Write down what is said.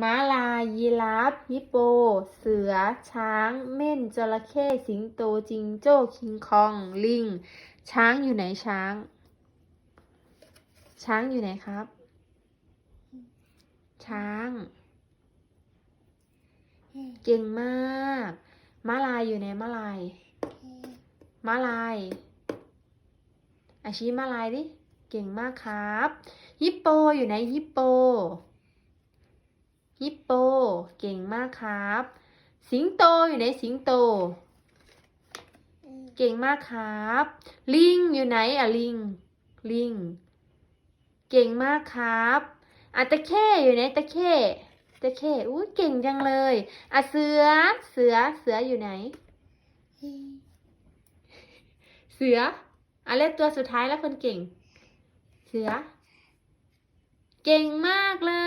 ม้าลายยีราฟฮิปโป เสือ ช้าง เม่นจระเข้สิงโตจิงโจ้คิงคอง ลิง ช้างอยู่ไหนช้าง ช้างอยู่ไหนครับ ช้าง เก่งมากม้าลายอยู่ไหนม้าลายม้าลายอาชีม้าลายดิเก่งมากครับฮิปโปอยู่ไหนฮิปโป ฮิปโป เก่งมากครับ สิงโตอยู่ไหนสิงโต เก่งมากครับ ลิงอยู่ไหนอะลิง ลิง เก่งมากครับอะตะเข้อยู่ไหนตะเข้ตะเข้อู้เก่งจังเลยอะเสือ เสือ เสืออยู่ไหน เสืออะเล่ตัวสุดท้ายแล้วคนเก่ง เสือ เก่งมากเลย